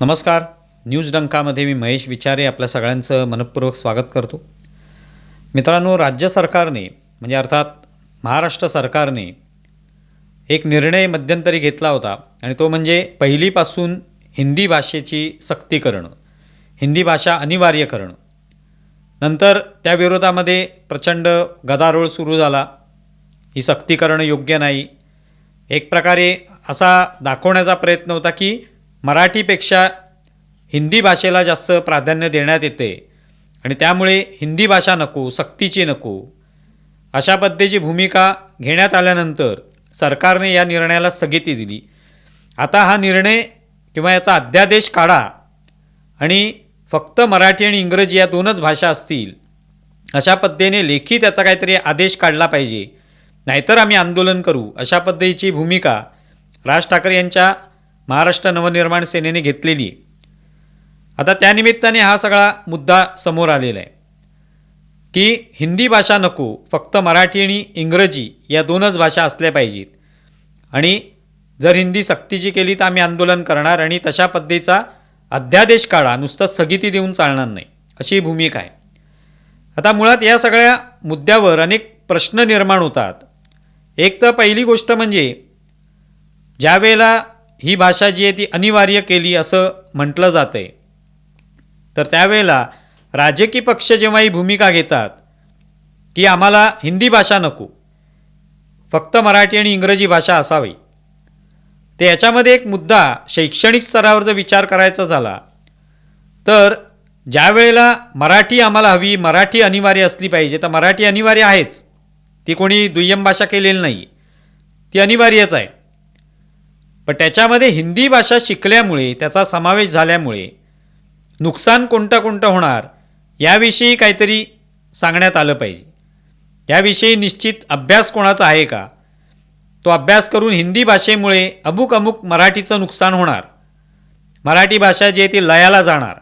नमस्कार. न्यूज डंकामध्ये मी महेश विचारे आपल्या सगळ्यांचं मनपूर्वक स्वागत करतो. मित्रांनो राज्य सरकारने म्हणजे अर्थात महाराष्ट्र सरकारने एक निर्णय मध्यंतरी घेतला होता आणि तो म्हणजे पहिलीपासून हिंदी भाषेची सक्ती करणं हिंदी भाषा अनिवार्य करणं. नंतर त्या विरोधामध्ये प्रचंड गदारोळ सुरू झाला. ही सक्ती करणं योग्य नाही. एक प्रकारे असा दाखवण्याचा प्रयत्न होता की मराठीपेक्षा हिंदी भाषेला जास्त प्राधान्य देण्यात येते आणि त्यामुळे हिंदी भाषा नको सक्तीची नको. अशा पद्धतीची भूमिका घेण्यात आल्यानंतर सरकारने या निर्णयाला स्थगिती दिली. आता हा निर्णय किंवा याचा अध्यादेश काढा आणि फक्त मराठी आणि इंग्रजी या दोनच भाषा असतील अशा पद्धतीने लेखी त्याचा काहीतरी आदेश काढला पाहिजे. नाहीतर आम्ही आंदोलन करू. अशा पद्धतीची भूमिका राज ठाकरे यांच्या महाराष्ट्र नवनिर्माण सेनेने घेतलेली आहे. आता त्यानिमित्ताने हा सगळा मुद्दा समोर आलेला आहे. की हिंदी भाषा नको फक्त मराठी आणि इंग्रजी या दोनच भाषा असल्या पाहिजेत. आणि जर हिंदी सक्तीची केली तर आम्ही आंदोलन करणार आणि तशा पद्धतीचा अध्यादेश काढा नुसतं स्थगिती देऊन चालणार नाही अशी ही भूमिका आहे. आता मुळात या सगळ्या मुद्द्यावर अनेक प्रश्न निर्माण होतात. एक तर पहिली गोष्ट म्हणजे ज्या वेळेला ही भाषा जी आहे ती अनिवार्य केली असं म्हटलं जातं आहे तर त्यावेळेला राजकीय पक्ष जेव्हा ही भूमिका घेतात की आम्हाला हिंदी भाषा नको फक्त मराठी आणि इंग्रजी भाषा असावी तर याच्यामध्ये एक मुद्दा शैक्षणिक स्तरावर जर विचार करायचा झाला तर ज्या वेळेला मराठी आम्हाला हवी मराठी अनिवार्य असली पाहिजे तर मराठी अनिवार्य आहेच. ती कोणी दुय्यम भाषा केलेली नाही. ती अनिवार्यच आहे. पण त्याच्यामध्ये हिंदी भाषा शिकल्यामुळे त्याचा समावेश झाल्यामुळे नुकसान कोणतं कोणतं होणार याविषयी काहीतरी सांगण्यात आलं पाहिजे. याविषयी निश्चित अभ्यास कोणाचा आहे का? तो अभ्यास करून हिंदी भाषेमुळे अमुक अमुक मराठीचं नुकसान होणार. मराठी भाषा जी आहे ती लयाला जाणार.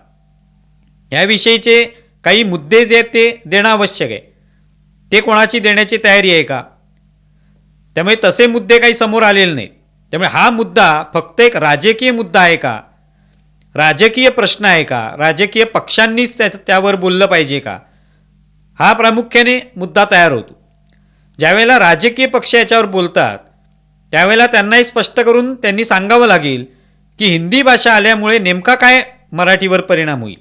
याविषयीचे काही मुद्दे जे आहेत ते देणं आवश्यक आहे. ते कोणाची देण्याची तयारी आहे का? त्यामुळे तसे मुद्दे काही समोर आलेले नाहीत. त्यामुळे हा मुद्दा फक्त एक राजकीय मुद्दा आहे का? राजकीय प्रश्न आहे का? राजकीय पक्षांनीच त्या त्यावर बोललं पाहिजे का? हा प्रामुख्याने मुद्दा तयार होतो. ज्यावेळेला राजकीय पक्ष याच्यावर बोलतात त्यावेळेला त्यांनाही स्पष्ट करून त्यांनी सांगावं लागेल की हिंदी भाषा आल्यामुळे नेमका काय मराठीवर परिणाम होईल.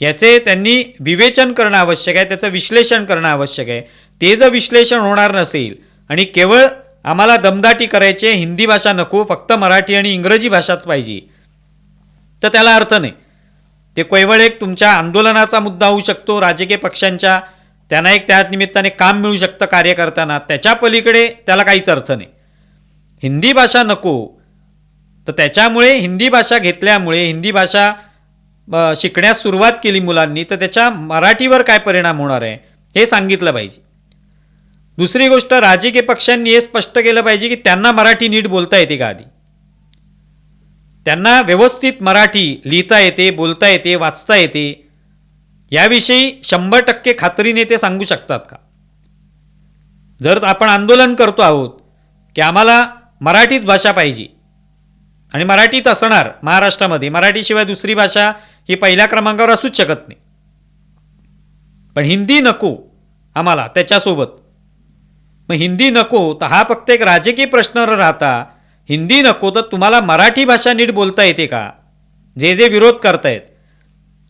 याचे त्यांनी विवेचन करणं आवश्यक आहे त्याचं विश्लेषण करणं आवश्यक आहे. ते जर विश्लेषण होणार नसेल आणि केवळ आम्हाला दमदाटी करायचे हिंदी भाषा नको फक्त मराठी आणि इंग्रजी भाषाच पाहिजे. तर त्याला अर्थ नाही. ते केवळ एक तुमच्या आंदोलनाचा मुद्दा होऊ शकतो राजकीय पक्षांच्या त्यांना एक त्या निमित्ताने काम मिळू शकतं कार्यकर्त्यांना. त्याच्या पलीकडे त्याला काहीच अर्थ नाही. हिंदी भाषा नको. तर त्याच्यामुळे हिंदी भाषा घेतल्यामुळे हिंदी भाषा शिकण्यास सुरुवात केली मुलांनी तर त्याच्या मराठीवर काय परिणाम होणार आहे हे सांगितलं पाहिजे. दुसरी गोष्ट राजकीय पक्षांनी हे स्पष्ट केलं पाहिजे की त्यांना मराठी नीट बोलता येते का आधी? त्यांना व्यवस्थित मराठी लिहिता येते बोलता येते वाचता येते. याविषयी शंभर टक्के खात्रीने ते सांगू शकतात का? जर आपण आंदोलन करतो आहोत की आम्हाला मराठीच भाषा पाहिजे आणि मराठीच असणार महाराष्ट्रामध्ये मराठीशिवाय दुसरी भाषा ही पहिल्या क्रमांकावर असूच शकत नाही. पण हिंदी नको आम्हाला त्याच्यासोबत. मग हिंदी नको तर हा फक्त एक राजकीय प्रश्न राहता. हिंदी नको तर तुम्हाला मराठी भाषा नीट बोलता येते का? जे जे विरोध करतायत.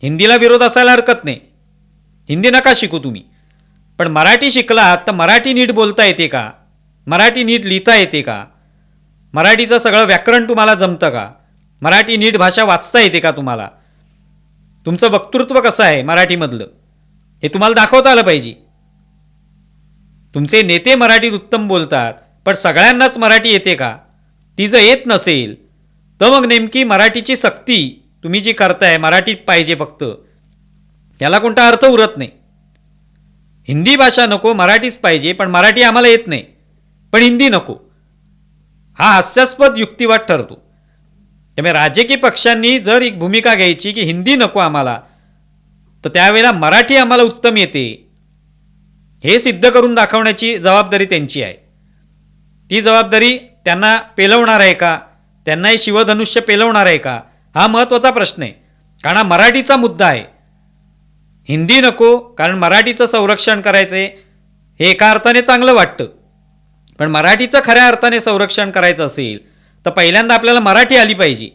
हिंदीला विरोध असायला हरकत नाही. हिंदी नका शिकू तुम्ही. पण मराठी शिकलात तर मराठी नीट बोलता येते का? मराठी नीट लिहिता येते का? मराठीचं सगळं व्याकरण तुम्हाला जमतं का? मराठी नीट भाषा वाचता येते का तुम्हाला? तुमचं वक्तृत्व कसं आहे मराठीमधलं? हे तुम्हाला दाखवता आलं पाहिजे. तुमचे नेते मराठीत उत्तम बोलतात पण सगळ्यांनाच मराठी येते का? ती जर येत नसेल. तर मग नेमकी मराठीची सक्ती तुम्ही जी करताय मराठीत पाहिजे फक्त. याला कोणता अर्थ उरत नाही. हिंदी भाषा नको मराठीच पाहिजे पण मराठी आम्हाला येत नाही. पण हिंदी नको. हा हास्यास्पद युक्तिवाद ठरतो. त्यामुळे राजकीय पक्षांनी जर एक भूमिका घ्यायची की हिंदी नको आम्हाला तर त्यावेळेला मराठी आम्हाला उत्तम येते. हे सिद्ध करून दाखवण्याची जबाबदारी त्यांची आहे. ती जबाबदारी त्यांना पेलवणार आहे का? त्यांना हे शिवधनुष्य पेलवणार आहे का? हा महत्त्वाचा प्रश्न आहे. कारण हा मराठीचा मुद्दा आहे. हिंदी नको कारण मराठीचं संरक्षण करायचं आहे हे एका अर्थाने चांगलं वाटतं. पण मराठीचं खऱ्या अर्थाने संरक्षण करायचं असेल तर पहिल्यांदा आपल्याला मराठी आली पाहिजे.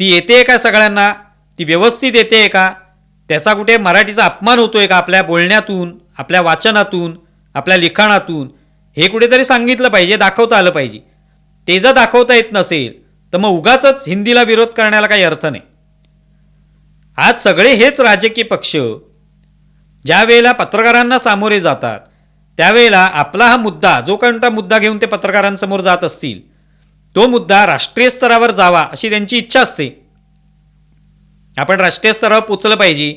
ती येते का सगळ्यांना? ती व्यवस्थित येते का? त्याचा कुठे मराठीचा अपमान होतोय का आपल्या बोलण्यातून? आपल्या वाचनातून आपल्या लिखाणातून हे कुठेतरी सांगितलं पाहिजे दाखवता आलं पाहिजे. ते जर दाखवता येत नसेल तर मग उगाच हिंदीला विरोध करण्याला काही अर्थ नाही. आज सगळे हेच राजकीय पक्ष ज्या वेळेला पत्रकारांना सामोरे जातात त्यावेळेला आपला हा मुद्दा जो कोणता मुद्दा घेऊन ते पत्रकारांसमोर जात असतील तो मुद्दा राष्ट्रीय स्तरावर जावा अशी त्यांची इच्छा असते. आपण राष्ट्रीय स्तरावर पोचलं पाहिजे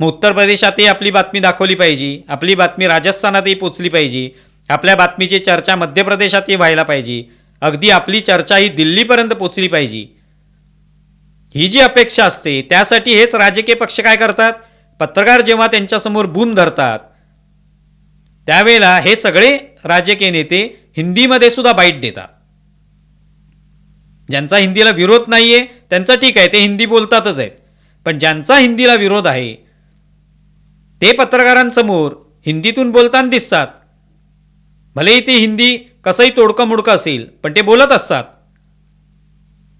मग उत्तर प्रदेशातही आपली बातमी दाखवली पाहिजे. आपली बातमी राजस्थानातही पोचली पाहिजे. आपल्या बातमीची चर्चा मध्य प्रदेशातही व्हायला पाहिजे. अगदी आपली चर्चा ही दिल्लीपर्यंत पोचली पाहिजे. ही जी अपेक्षा असते त्यासाठी हेच राजकीय पक्ष काय करतात? पत्रकार जेव्हा त्यांच्यासमोर बूम धरतात त्यावेळेला हे सगळे राजकीय नेते हिंदीमध्ये सुद्धा बाईट देतात. ज्यांचा हिंदीला विरोध नाही आहे त्यांचं ठीक आहे ते हिंदी बोलतातच आहेत. पण ज्यांचा हिंदीला विरोध आहे ते पत्रकारांसमोर हिंदीतून बोलताना दिसतात. भलेही ते हिंदी कसंही तोडकं मोडकं असेल पण ते बोलत असतात.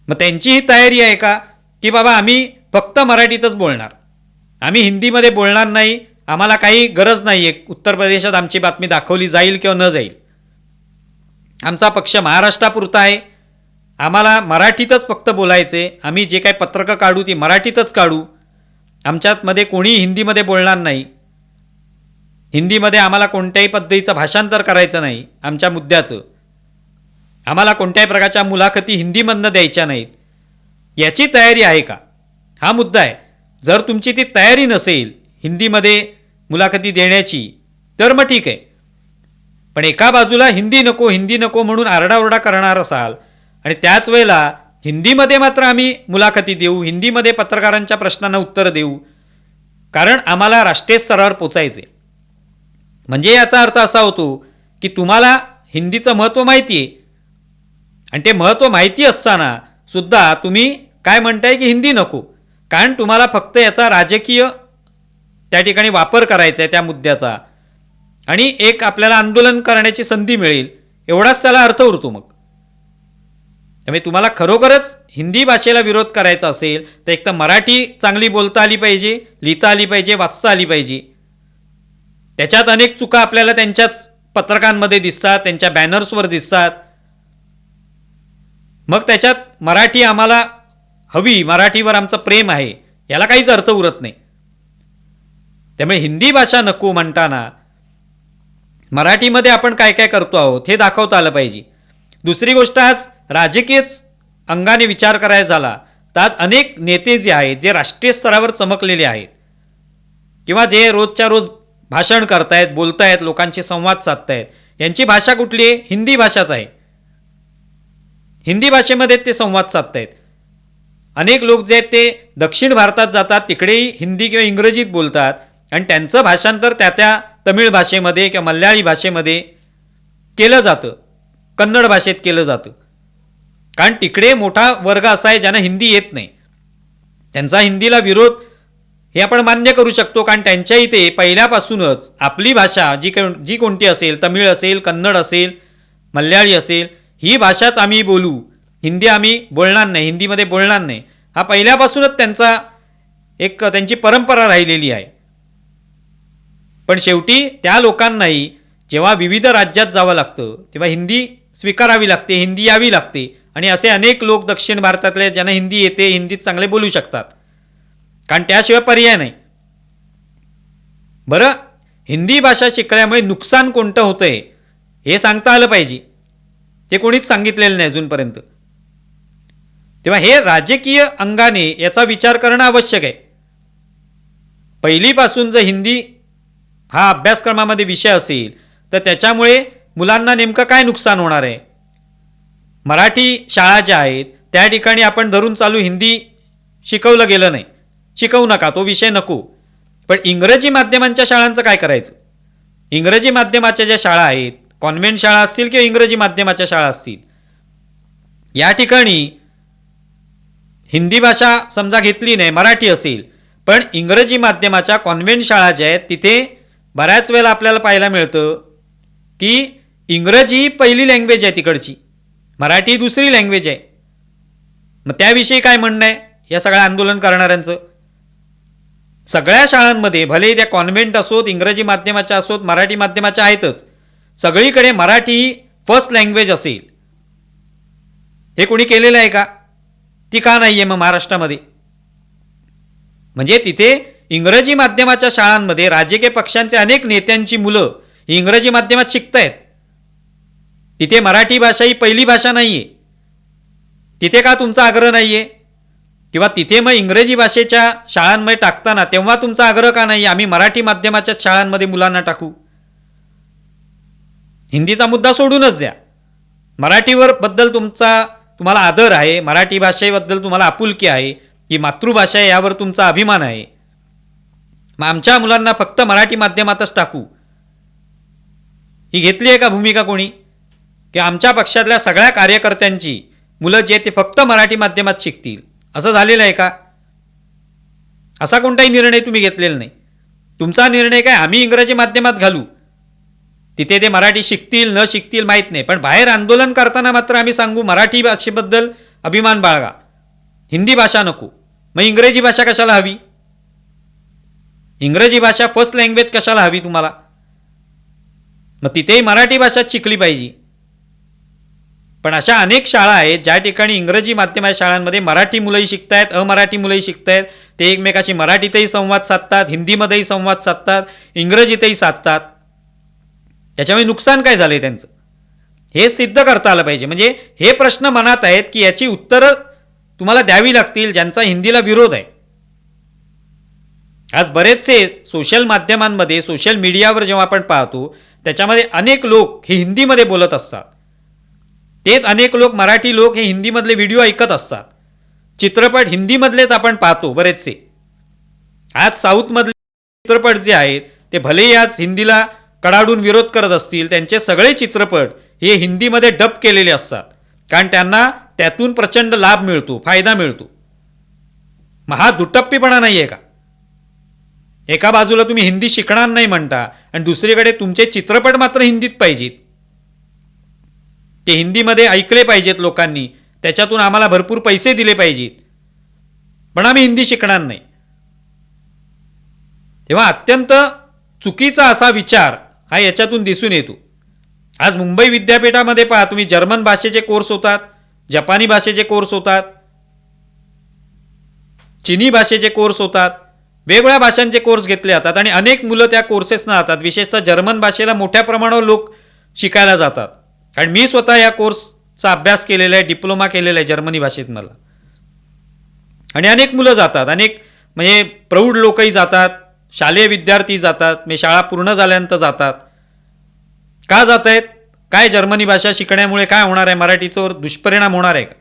मग त्यांची ही तयारी आहे का? की बाबा आम्ही फक्त मराठीतच बोलणार. आम्ही हिंदीमध्ये बोलणार नाही आम्हाला काही गरज नाही आहे उत्तर प्रदेशात आमची बातमी दाखवली जाईल किंवा न जाईल. आमचा पक्ष महाराष्ट्रापुरता आहे. आम्हाला मराठीतच फक्त बोलायचे आम्ही जे काही पत्रकं काढू ती मराठीतच काढू. आमच्यातमध्ये कोणी हिंदीमध्ये बोलणार नाही. हिंदीमध्ये आम्हाला कोणत्याही पद्धतीचं भाषांतर करायचं नाही आमच्या मुद्द्याचं. आम्हाला कोणत्याही प्रकारच्या मुलाखती हिंदीमधनं द्यायच्या नाहीत. याची तयारी आहे का? हा मुद्दा आहे. जर तुमची ती तयारी नसेल हिंदीमध्ये मुलाखती देण्याची तर मग ठीक आहे. पण एका बाजूला हिंदी नको हिंदी नको म्हणून आरडाओरडा करणार असाल आणि त्याच वेळेला हिंदीमध्ये मात्र आम्ही मुलाखती देऊ हिंदीमध्ये पत्रकारांच्या प्रश्नांना उत्तर देऊ. कारण आम्हाला राष्ट्रीय स्तरावर पोचायचे म्हणजे याचा अर्थ असा होतो की तुम्हाला हिंदीचं महत्त्व माहिती आहे आणि ते महत्त्व माहिती असताना सुद्धा तुम्ही काय म्हणताय की हिंदी नको. कारण तुम्हाला फक्त याचा राजकीय त्या ठिकाणी वापर करायचा आहे त्या मुद्द्याचा. आणि एक आपल्याला आंदोलन करण्याची संधी मिळेल. एवढाच त्याला अर्थ उरतो मग. त्यामुळे तुम्हाला खरोखरच हिंदी भाषेला विरोध करायचा असेल तर एक तर मराठी चांगली बोलता आली पाहिजे लिहिता आली पाहिजे वाचता आली पाहिजे. त्याच्यात अनेक चुका आपल्याला त्यांच्याच पत्रकांमध्ये दिसतात त्यांच्या बॅनर्सवर दिसतात. मग त्याच्यात मराठी आम्हाला हवी मराठीवर आमचं प्रेम आहे याला काहीच अर्थ उरत नाही. त्यामुळे हिंदी भाषा नको म्हणताना मराठीमध्ये आपण काय काय करतो आहोत हे दाखवता आलं पाहिजे. दुसरी गोष्ट आज राजकीयच अंगाने विचार करायचा झाला तर आज अनेक नेते जे आहेत जे राष्ट्रीय स्तरावर चमकलेले आहेत किंवा जे रोजच्या रोज भाषण करतायत बोलतायत लोकांशी संवाद साधतायत यांची भाषा कुठली आहे? हिंदी भाषाच आहे. हिंदी भाषेमध्ये ते संवाद साधतायत. अनेक लोक जे आहेत ते दक्षिण भारतात जातात तिकडेही हिंदी किंवा इंग्रजीत बोलतात आणि त्यांचं भाषांतर त्या त्या तमिळ भाषेमध्ये किंवा मल्याळी भाषेमध्ये केलं जातं. कन्नड भाषेत केलं जातं. कारण तिकडे मोठा वर्ग असा आहे ज्यांना हिंदी येत नाही. त्यांचा हिंदीला विरोध हे आपण मान्य करू शकतो कारण त्यांच्या इथे पहिल्यापासूनच आपली भाषा जी काही जी कोणती असेल तमिळ असेल कन्नड असेल मल्याळी असेल ही भाषाच आम्ही बोलू. हिंदी आम्ही बोलणार नाही हिंदीमध्ये बोलणार नाही. हा पहिल्यापासूनच त्यांचा एक त्यांची परंपरा राहिलेली आहे. पण शेवटी त्या लोकांनाही जेव्हा विविध राज्यात जावं लागतं तेव्हा हिंदी स्वीकारावी लागते हिंदी यावी लागते. आणि असे अनेक लोक दक्षिण भारतातले ज्यांना हिंदी येते हिंदीत चांगले बोलू शकतात. कारण त्याशिवाय पर्याय नाही. बरं हिंदी भाषा शिकल्यामुळे नुकसान कोणतं होतं आहे हे सांगता आलं पाहिजे. ते कोणीच सांगितलेलं नाही अजूनपर्यंत. तेव्हा हे राजकीय अंगाने याचा विचार करणं आवश्यक आहे. पहिलीपासून जर हिंदी हा अभ्यासक्रमामध्ये विषय असेल तर त्याच्यामुळे मुलांना नेमकं काय नुकसान होणार आहे? मराठी शाळा ज्या आहेत त्या ठिकाणी आपण धरून चालू हिंदी शिकवलं गेलं नाही. शिकवू नका तो विषय नको. पण इंग्रजी माध्यमांच्या शाळांचं काय करायचं? इंग्रजी माध्यमाच्या ज्या शाळा आहेत कॉन्व्हेंट शाळा असतील किंवा इंग्रजी माध्यमाच्या शाळा असतील या ठिकाणी हिंदी भाषा समजा घेतली नाही मराठी असेल पण इंग्रजी माध्यमाच्या कॉन्व्हेंट शाळा ज्या आहेत तिथे बऱ्याच वेळेला आपल्याला पाहायला मिळतं की इंग्रजी ही पहिली लँग्वेज आहे तिकडची. मराठी दुसरी लँग्वेज आहे. मग त्याविषयी काय म्हणणं आहे? या सगळ्या आंदोलन करणाऱ्यांचं. सगळ्या शाळांमध्ये भले त्या कॉन्व्हेंट असोत इंग्रजी माध्यमाच्या असोत मराठी माध्यमाच्या आहेतच सगळीकडे मराठी ही फर्स्ट लँग्वेज असेल. हे कोणी केलेलं आहे का? ती का नाही आहे मग महाराष्ट्रामध्ये? म्हणजे तिथे इंग्रजी माध्यमाच्या शाळांमध्ये राजकीय पक्षांचे अनेक नेत्यांची मुलं इंग्रजी माध्यमात शिकत आहेत तिथे मराठी भाषा ही पहिली भाषा नाही आहे तिथे का तुमचा आग्रह नाही आहे किंवा तिथे मग इंग्रजी भाषेच्या शाळांमध्ये टाकताना तेव्हा तुमचा आग्रह का नाही आम्ही मराठी माध्यमाच्या शाळांमध्ये मुलांना टाकू. हिंदीचा मुद्दा सोडूनच द्या. मराठीवर बद्दल तुमचा तुम्हाला आदर आहे. मराठी भाषेबद्दल तुम्हाला आपुलकी आहे. की मातृभाषा आहे यावर तुमचा अभिमान आहे. मग आमच्या मुलांना फक्त मराठी माध्यमातच टाकू. ही घेतली आहे का भूमिका कोणी? की आमच्या पक्षातल्या सगळ्या कार्यकर्त्यांची मुलं जे ते फक्त मराठी माध्यमात शिकतील. असं झालेलं आहे का? असा कोणताही निर्णय तुम्ही घेतलेला नाही. तुमचा निर्णय काय? आम्ही इंग्रजी माध्यमात घालू. तिथे ते मराठी शिकतील न शिकतील माहीत नाही. पण बाहेर आंदोलन करताना मात्र आम्ही सांगू मराठी भाषेबद्दल अभिमान बाळगा. हिंदी भाषा नको. मग इंग्रजी भाषा कशाला हवी? इंग्रजी भाषा फर्स्ट लँग्वेज कशाला हवी तुम्हाला? मग तिथेही मराठी भाषाच शिकली पाहिजे. पण अशा अनेक शाळा आहेत ज्या ठिकाणी इंग्रजी माध्यम शाळांमध्ये मराठी मुलंही शिकतायत अमराठी मुलंही शिकतायत. ते एकमेकाशी मराठीतही संवाद साधतात हिंदीमध्येही संवाद साधतात इंग्रजीतही साधतात. त्याच्यामुळे नुकसान काय झालं आहे त्यांचं? हे सिद्ध करता आलं पाहिजे. म्हणजे हे प्रश्न मनात आहेत की याची उत्तरं तुम्हाला द्यावी लागतील ज्यांचा हिंदीला विरोध आहे. आज बरेचसे सोशल माध्यमांमध्ये सोशल मीडियावर जेव्हा आपण पाहतो त्याच्यामध्ये अनेक लोक हे हिंदीमध्ये बोलत असतात. तेच अनेक लोक मराठी लोक हे हिंदीमधले व्हिडिओ ऐकत असतात. चित्रपट हिंदीमधलेच आपण पाहतो बरेचसे. आज साऊथमधले चित्रपट जे आहेत ते भलेही आज हिंदीला कडाडून विरोध करत असतील त्यांचे सगळे चित्रपट हे हिंदीमध्ये डब केलेले असतात. कारण त्यांना त्यातून प्रचंड लाभ मिळतो फायदा मिळतो. मग हा दुटप्पीपणा नाही आहे का? एका बाजूला तुम्ही हिंदी शिकणार नाही म्हणता आणि दुसरीकडे तुमचे चित्रपट मात्र हिंदीत पाहिजेत. ते हिंदीमध्ये ऐकले पाहिजेत लोकांनी. त्याच्यातून आम्हाला भरपूर पैसे दिले पाहिजेत. पण आम्ही हिंदी शिकणार नाही. तेव्हा अत्यंत चुकीचा असा विचार हा याच्यातून दिसून येतो. आज मुंबई विद्यापीठामध्ये पहा तुम्ही जर्मन भाषेचे कोर्स होतात जपानी भाषेचे कोर्स होतात चिनी भाषेचे कोर्स होतात वेगवेगळ्या भाषांचे कोर्स घेतले जातात आणि अनेक मुलं त्या कोर्सेसना जातात विशेषतः जर्मन भाषेला मोठ्या प्रमाणावर लोक शिकायला जातात. कारण मी स्वतः या कोर्सचा अभ्यास केलेला आहे डिप्लोमा केलेला आहे जर्मनी भाषेत मला. आणि अनेक मुलं जातात अनेक म्हणजे प्रौढ लोकही जातात शालेय विद्यार्थी जातात म्हणजे शाळा पूर्ण झाल्यानंतर जातात. का जात आहेत? काय जर्मनी भाषा शिकण्यामुळे काय होणार आहे? मराठीचं दुष्परिणाम होणार आहे का?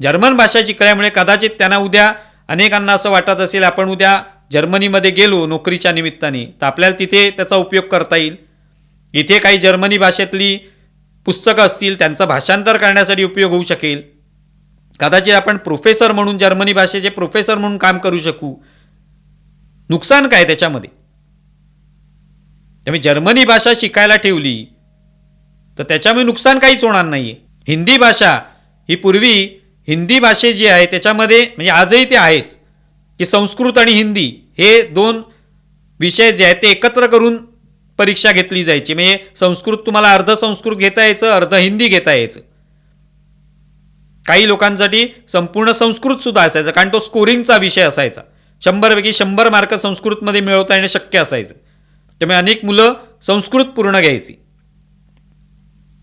जर्मन भाषा शिकल्यामुळे कदाचित त्यांना उद्या अनेकांना असं वाटत असेल आपण उद्या जर्मनीमध्ये गेलो नोकरीच्या निमित्ताने तर आपल्याला तिथे त्याचा उपयोग करता येईल. इथे काही जर्मनी भाषेतली पुस्तकं असतील त्यांचं भाषांतर करण्यासाठी उपयोग होऊ शकेल. कदाचित आपण प्रोफेसर म्हणून जर्मनी भाषेचे प्रोफेसर म्हणून काम करू शकू. नुकसान काय त्याच्यामध्ये? त्यामुळे जर्मनी भाषा शिकायला ठेवली तर त्याच्यामुळे नुकसान काहीच होणार नाही आहे हिंदी भाषा ही पूर्वी हिंदी भाषे जी आहे त्याच्यामध्ये म्हणजे आजही ते आहेच की संस्कृत आणि हिंदी हे दोन विषय जे आहेत ते एकत्र करून परीक्षा घेतली जायची. म्हणजे संस्कृत तुम्हाला अर्ध संस्कृत घेता यायचं अर्ध हिंदी घेता यायचं. काही लोकांसाठी संपूर्ण संस्कृत सुद्धा असायचं कारण तो स्कोरिंगचा विषय असायचा. शंभरपैकी शंभर मार्क संस्कृतमध्ये मिळवता येणं शक्य असायचं. त्यामुळे अनेक मुलं संस्कृत पूर्ण घ्यायची.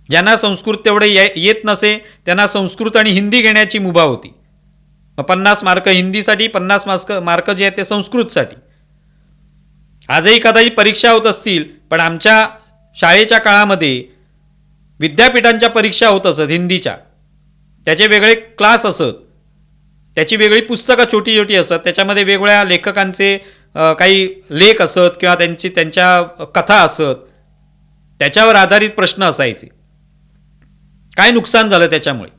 ज्यांना संस्कृत तेवढे ये येत नसे त्यांना संस्कृत आणि हिंदी घेण्याची मुभा होती. मग पन्नास मार्क हिंदीसाठी पन्नास मार्क मार्क जे आहेत ते संस्कृतसाठी. आजही कदाचित परीक्षा होत असतील पण आमच्या शाळेच्या काळामध्ये विद्यापीठांच्या परीक्षा होत असत हिंदीच्या. त्याचे वेगळे क्लास असत. त्याची वेगळी पुस्तकं छोटी छोटी असत. त्याच्यामध्ये वेगवेगळ्या लेखकांचे काही लेख असत किंवा त्यांची त्यांच्या कथा असत. त्याच्यावर आधारित प्रश्न असायचे. काय नुकसान झालं त्याच्यामुळे?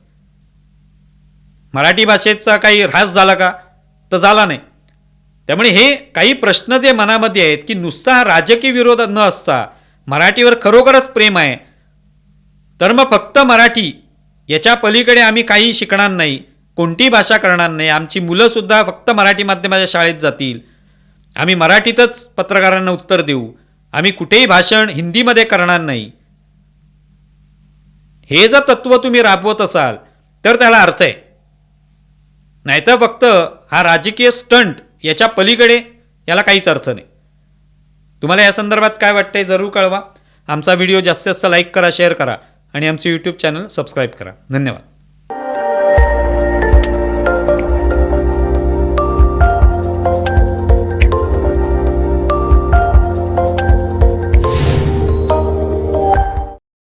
मराठी भाषेचा काही ऱ्हास झाला का? तर झाला नाही. त्यामुळे हे काही प्रश्न जे मनामध्ये आहेत की नुसता हा राजकीय विरोध न असता मराठीवर खरोखरच प्रेम आहे तर मग फक्त मराठी याच्या पलीकडे आम्ही काही शिकणार नाही कोणतीही भाषा करणार नाही आमची मुलंसुद्धा फक्त मराठी माध्यमाच्या शाळेत जातील. आम्ही मराठीतच पत्रकारांना उत्तर देऊ. आम्ही कुठेही भाषण हिंदीमध्ये करणार नाही. हे जर तत्त्व तुम्ही राबवत असाल तर त्याला अर्थ आहे. नाहीतर फक्त हा राजकीय स्टंट याच्या पलीकडे याला काहीच अर्थ नाही. तुम्हाला या संदर्भात काय वाटतंय जरूर कळवा. आमचा व्हिडिओ जास्तीत जास्त लाईक करा शेअर करा आणि आमचे यूट्यूब चॅनल सबस्क्राईब करा. धन्यवाद.